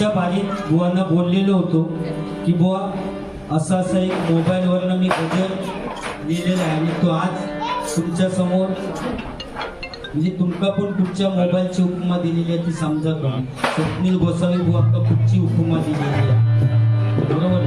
मागच्या बारीत बुवांना बोललेलो होतो की बुवा असा असा एक मोबाईलवरनं मी गजर लिहिलेला आहे आणि तो आज तुमच्यासमोर म्हणजे तुमका पण कुठच्या मोबाईलची उपमा दिलेली आहे ती समजा का स्वप्नील गोसावी बुवा कुठची उपमा दिलेली आहे. बरोबर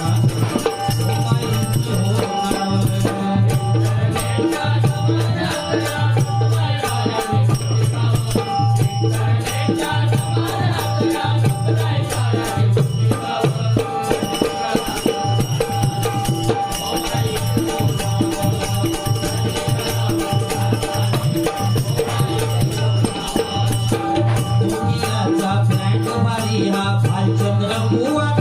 I'll jump the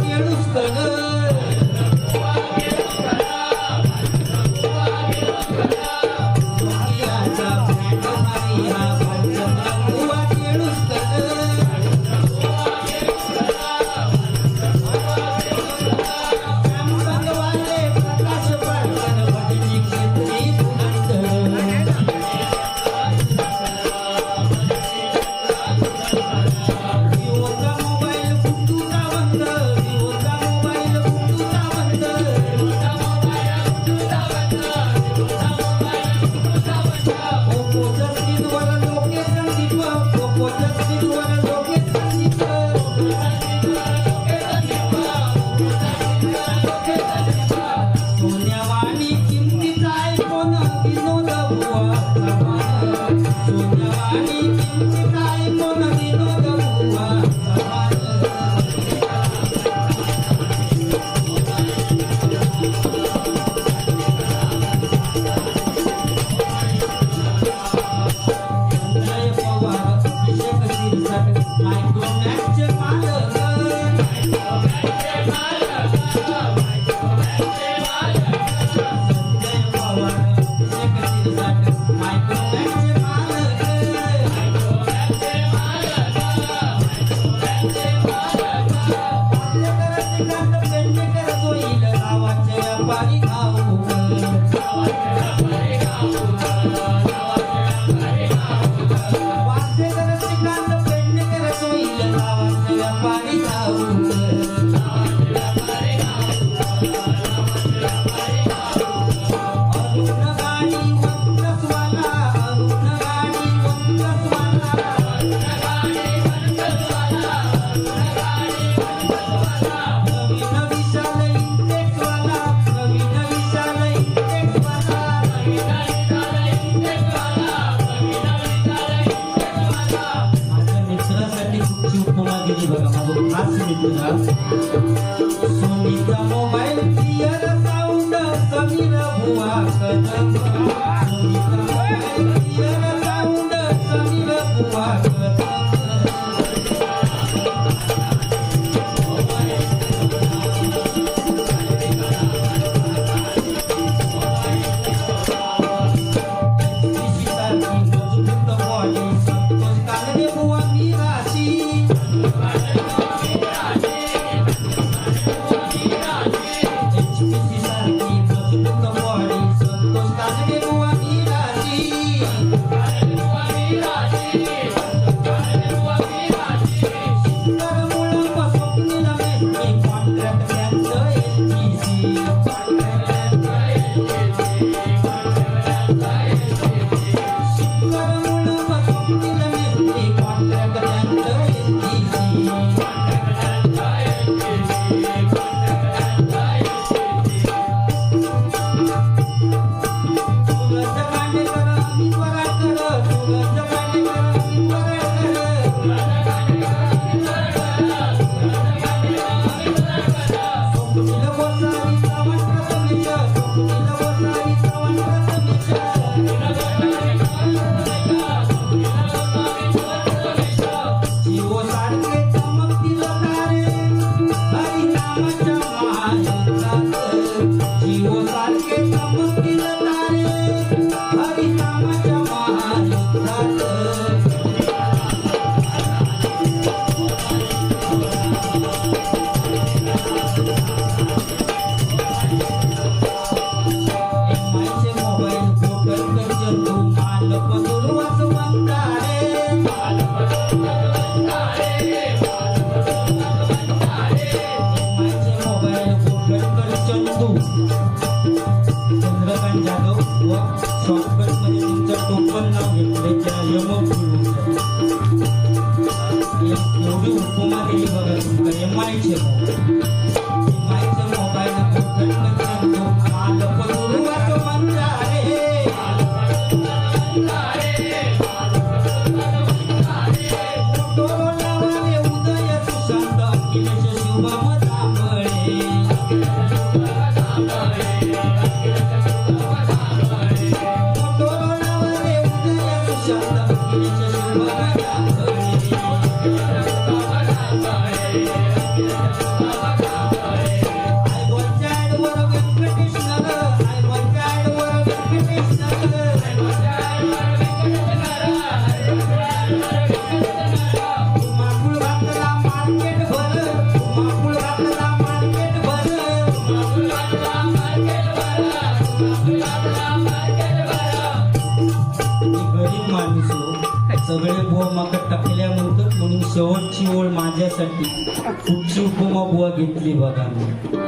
जोईल गावाचे कुठची उपमा दिली बघा माझा खास मित्र सोनीचा mobile clear sound Sameer Buva Kadam. सोनीचा mobile clear sound Sameer Buva Kadam. Thank. सगळे बुवा माका टाकल्या म्हणून शेवटची ओळ माझ्यासाठी. खूपशी उपमा बुवा घेतली बघा मी.